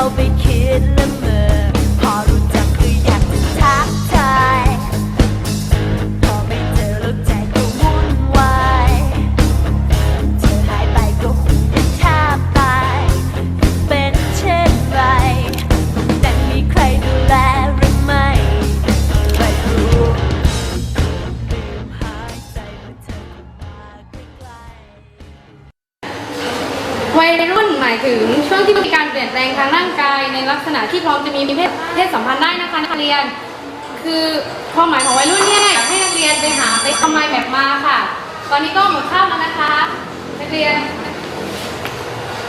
I'll be kidding นะคะนักเรียน คือความหมายของวัยรุ่นเนี่ยอยากให้นักเรียนไปหาไปทำไมแบบมาค่ะ ตอนนี้ก็หมดคาบแล้วนะคะ นักเรียน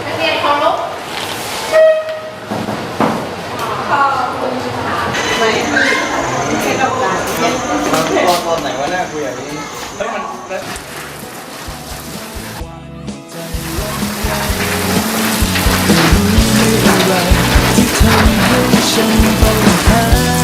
นักเรียนเคารพขอบคุณค่ะตอนตอนไหนว่าน่าคุยอย่างนี้เฮ้ยมันแล้วไม่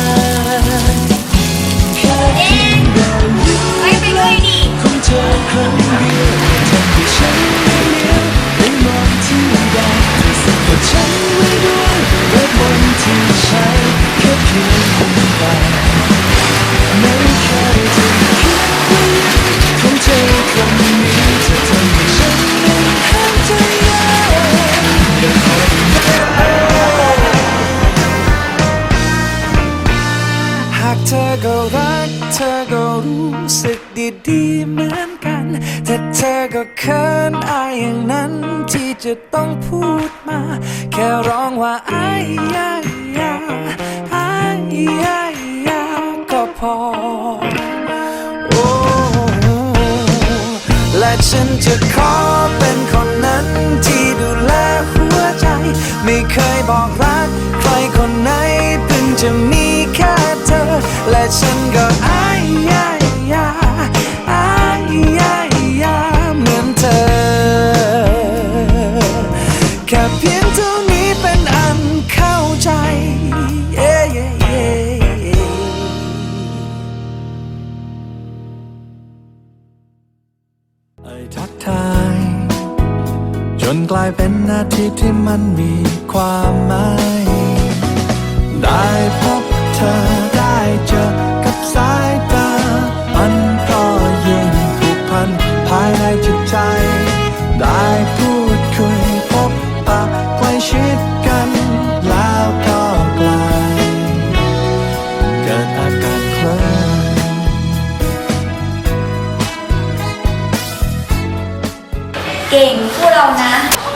แต่เธอก็เขินอายอย่างนั้นที่จะต้องพูดมา แค่ร้องว่าอายยายาอายยายาก็พอ โอ้และฉันจะขอเป็นคนนั้นที่ดูแลหัวใจ ไม่เคยบอกรักใครคนไหนเพิ่งจะมีแค่เธอ และฉันก็อายยายา แค่เพียงเท่านี้เป็นอันเข้าใจ yeah, yeah, yeah. ไอ้ทักทาย จนกลายเป็นนาทีที่มันมีความหมาย ได้พ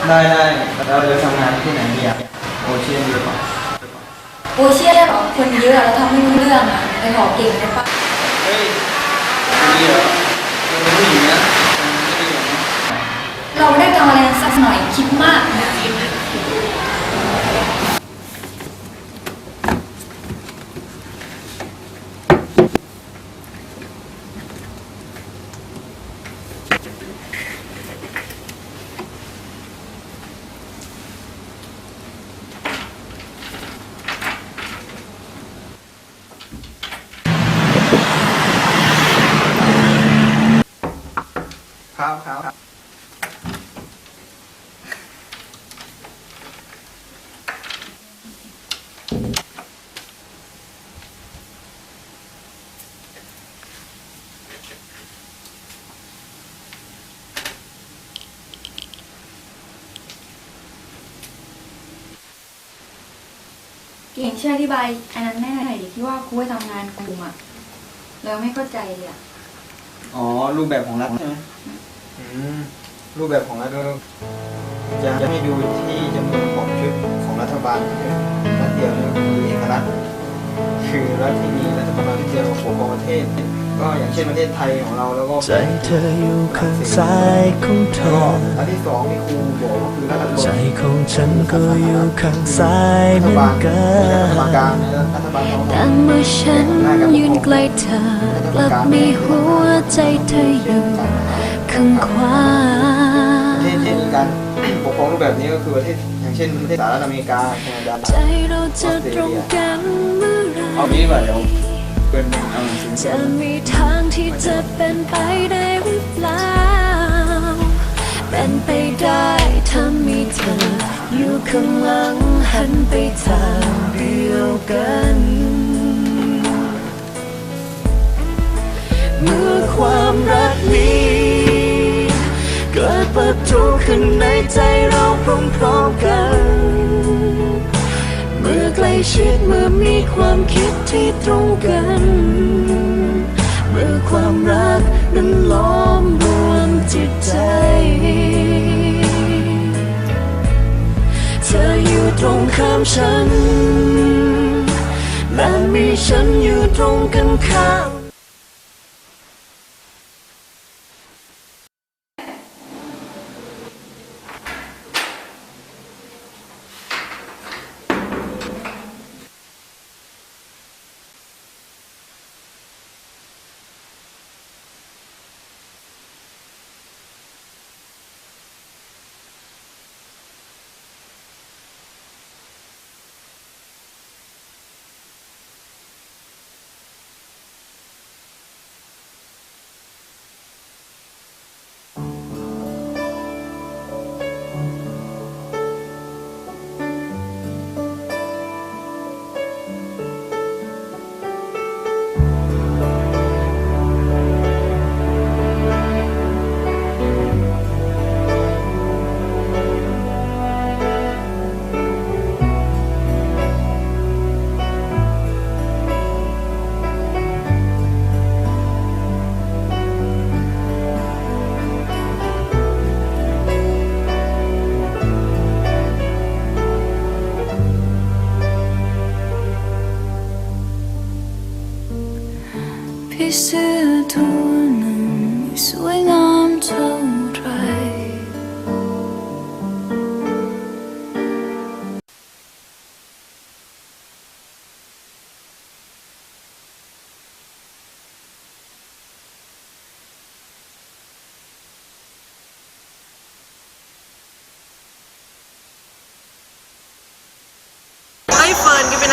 ได้ได้เราจะทำงานที่ไหนดีอะโอเชียนดีกว่าโอเชียนเหรอคนเยอะอะเราทำไม่รู้เรื่องอะไปขอเก่งได้ปะเฮ้ยดีเหรอเป็นผู้หญิงนะไม่ได้อย่างนี้เราไม่ได้ทำอะไรสักหน่อยคิดมากนะ เก่งช่วยอธิบายอันนั้นแม่หน่อยดิที่ว่าครูให้ทำงานกลุ่มอะเราไม่เข้าใจเลยอะอ๋อ รูปแบบของรัฐใช่ไหมอืมรูปแบบของรัฐก็จะให้ดูที่จำนวนของชุดของรัฐบาลรัฐเดียวเนี่ยคือเอกรัฐคือรัฐที่มีรัฐบาลที่เดียวปกครองประเทศ ก็อย่างเช่นประเทศไทยของเราแล้วก็ใจเธออยู่ข้างซ้ายของเธแล้วก็ออันที่สองที่ครูบอกก็คือรัฐบาลใจของฉันก็อยู่ข้างซ้ายรัเหฐมือบานลกัรัฐบาลกลางนและรัฐบาลท้องแต่เมื่อฉันยืนใกล้เธอกลับมีหัวใจเธออยู่ข้างขวาประเทศที่มีการปกครองรูปแบบนี้ก็คือประเทศอย่างเช่นประเทศสหรัฐอเมริกาแคนาดาใจเราจะตรงกันเมื่อไหรเอางี้ดีกว่าเดี๋ยว เป็นเอาหนังจะมีทางที่จะเป็นไปได้หรือเปล่า เป็นไปได้ถ้ามีเธอ อยู่ข้างหลังหันไปทางเดียวกัน เมื่อความรักนี้เกิดประทุขึ้นในใจเราพร้อมๆกัน มื่อใกล้ชิดเมื่อมีความคิดที่ตรงกัน เมื่อความรักนั้นล้อมรวมจิตใจ เธออยู่ตรงข้ามฉัน และมีฉันอยู่ตรงกันข้าม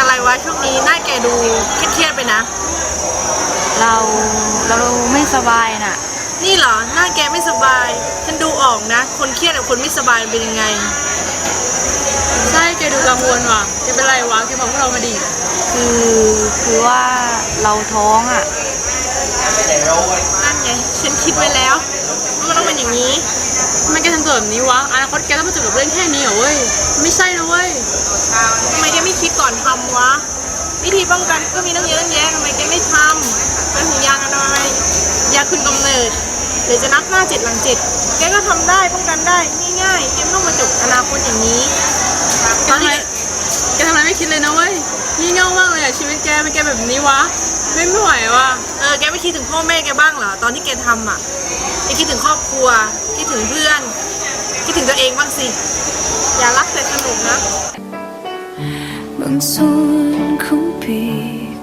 อะไรวะช่วงนี้หน้าแกดูเครียดๆไปนะ เราเราไม่สบายน่ะ นี่เหรอหน้าแกไม่สบาย ฉันดูออกนะ คนเครียดกับคนไม่สบายเป็นยังไง ใช่แกดูกังวลว่ะแกเป็นไรวะแกบอกพวกเรามาดิคือคือว่าเราท้องอะนั่นไงฉันคิดไว้แล้วว่ามันต้องเป็นอย่างนี้ ทำไมแกทำตัวแบบนี้วะอนาคตแกต้องมาเจอกับเรื่องแค่นี้เหรอเว้ย ไม่ใช่นะเว้ยทำไมแกไม่ คิดก่อนทำวะ วิธีป้องกันก็มีตั้งเยอะตั้งแยะทำไมแกไม่ทำเป็นถุงยางอนามัยยาคุมกำเนิดหรือจะนับหน้าเจ็ดหลังเจ็ดแกก็ทำได้ป้องกันได้ง่ายๆแกไม่ต้องมาจบอนาคตอย่างนี้ตอนนี้แกทำอะไรไม่คิดเลยนะเว้ยงี่เง่ามากเลยอะชีวิตแกเป็นแกแบบนี้วะ ไม่ไม่ไหวว่ะเออแกไม่คิดถึงพ่อแม่แกบ้างเหรอตอนที่แกทำอะแกคิดถึงครอบครัว คิดถึงเพื่อน คิดถึงตัวเองบ้างสิ อย่ารักแต่สนุกนะ บางส่วนของปี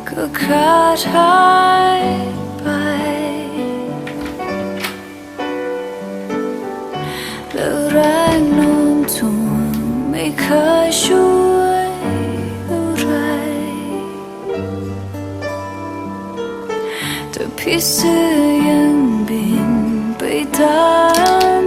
ก็ขาดหายไป และแรงโน้มถ่วงไม่เคยช่วยอะไร แต่พี่เสื้อยังบินไปตาม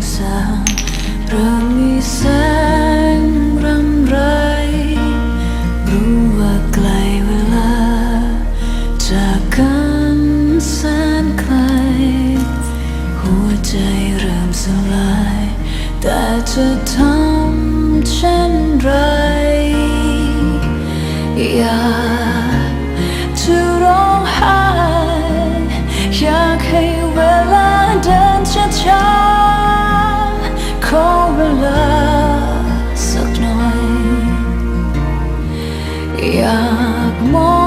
จ เวลาสักหน่อย อยากมอง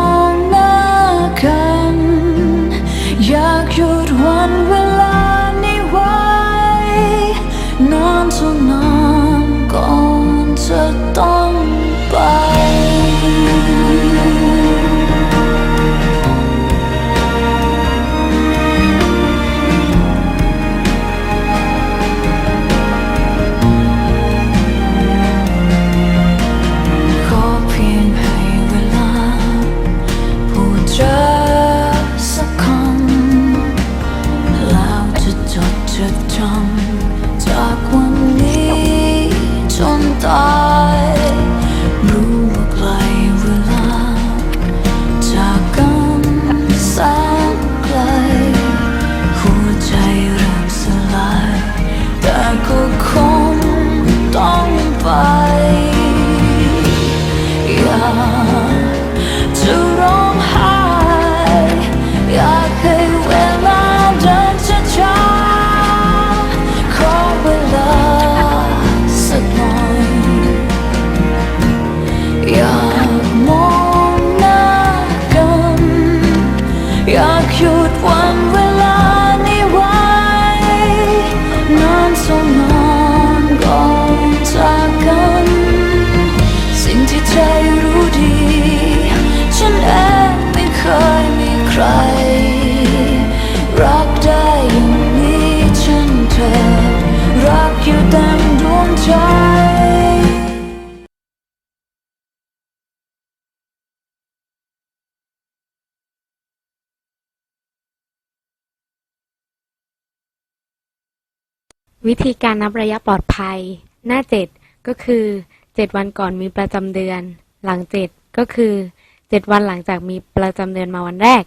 วิธีการนับระยะปลอดภัย หน้า 7 ก็คือ 7 วันก่อนมีประจำเดือน หลัง 7 ก็คือ 7 วันหลังจากมีประจำเดือนมาวันแรก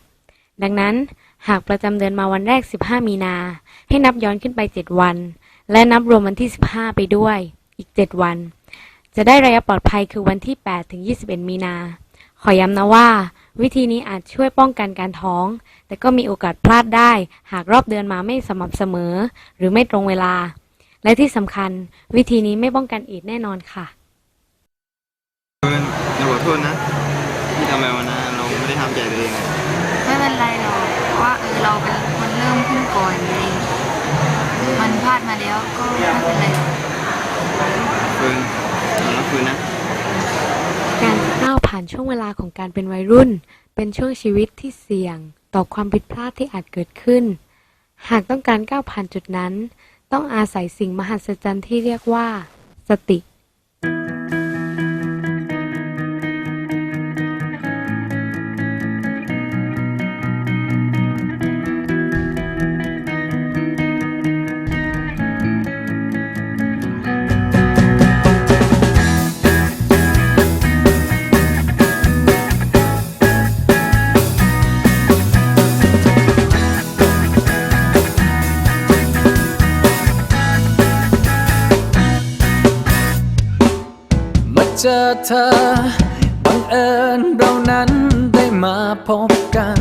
ดังนั้นหากประจำเดือนมาวันแรก 15 มีนา ให้นับย้อนขึ้นไป 7 วัน และนับรวมวันที่ 15 ไปด้วย อีก 7 วัน จะได้ระยะปลอดภัยคือวันที่ 8 ถึง 21 มีนา ขอย้ำนะว่า วิธีนี้อาจช่วยป้องกันการท้อง แต่ก็มีโอกาสพลาดได้ หากรอบเดือนมาไม่สม่ำเสมอ หรือไม่ตรงเวลา และที่สำคัญ วิธีนี้ไม่ป้องกันเอดส์แน่นอนค่ะเราขอโทษนะ ที่ทำไปวันนั้นเราไม่ได้ทำใจตัวเองอะไม่เป็นไรหรอกเพราะว่าเออเราเป็นคนเริ่มขึ้นก่อนไงมันพลาดมาแล้วก็ไม่เป็นไรหรอก เฟิร์นเรารักเฟิร์นนะ การก้าว ผ่านช่วงเวลาของการเป็นวัยรุ่น เป็นช่วงชีวิตที่เสี่ยง ต่อความผิดพลาดที่อาจเกิดขึ้น หากต้องการก้าวผ่านจุดนั้น ต้องอาศัยสิ่งมหัศจรรย์ที่เรียกว่า สติ เจอเธอ บังเอิญเรานั้นได้มาพบกัน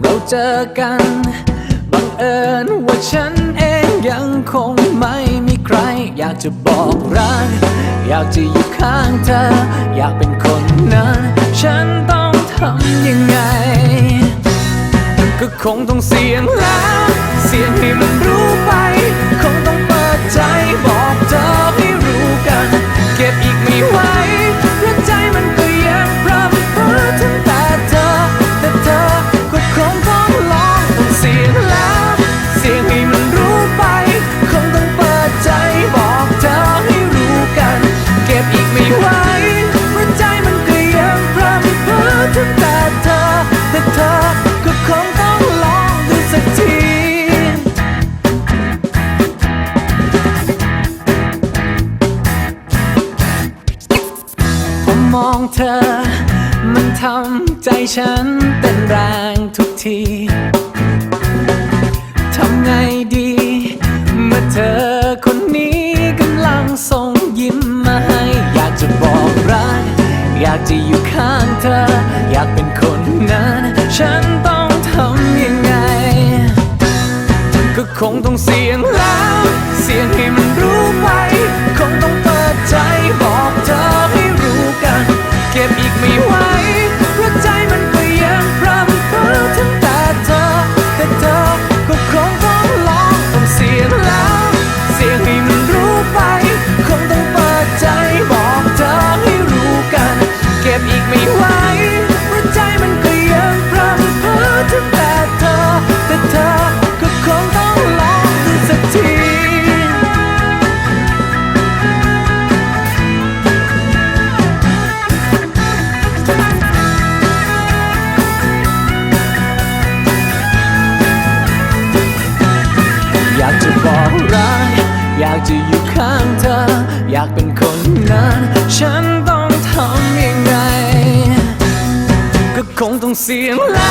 เราเจอกัน บังเอิญว่าฉันเองยังคงไม่มีใคร อยากจะบอกรัก อยากจะอยู่ข้างเธอ อยากเป็นคนนั้น ฉันต้องทำยังไง ก็คงต้องเสียง ธอ มันทำใจฉันเต้นแรงทุกที ทำไงดี เมื่อเธอคนนี้กำลังส่งยิ้มมาให้ อยากจะบอกรัก อยากจะอยู่ข้างเธอ อยากเป็นคนนั้น ฉันต้องทำยังไง ก็คงต้องเสียงแล้ว เสียงให้ เก็ ก็ค